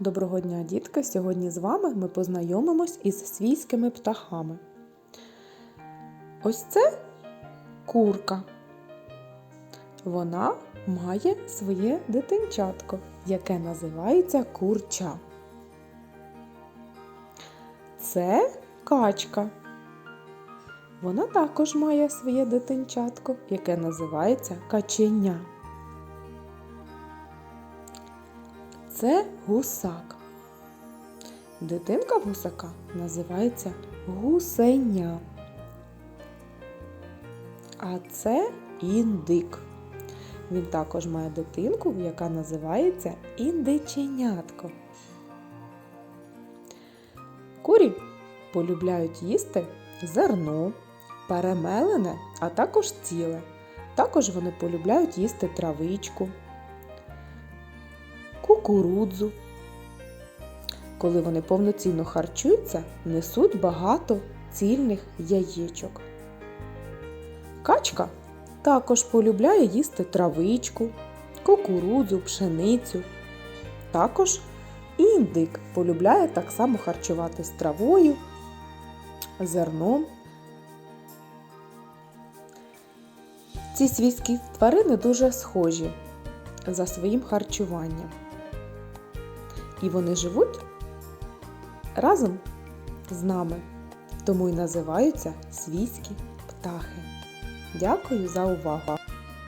Доброго дня, дітки! Сьогодні з вами ми познайомимось із свійськими птахами. Ось це курка. Вона має своє дитинчатко, яке називається курча. Це качка. Вона також має своє дитинчатко, яке називається каченя. Це гусак. Дитинка гусака називається гусеня. А це індик. Він також має дитинку, яка називається індиченятко. Курі полюбляють їсти зерно, перемелене, а також ціле. Також вони полюбляють їсти травичку, кукурудзу. Коли вони повноцінно харчуються, несуть багато цільних яєчок. Качка також полюбляє їсти травичку, кукурудзу, пшеницю. Також індик полюбляє так само харчуватись травою, зерном. Ці свійські тварини дуже схожі за своїм харчуванням. І вони живуть разом з нами, тому й називаються свійські птахи. Дякую за увагу!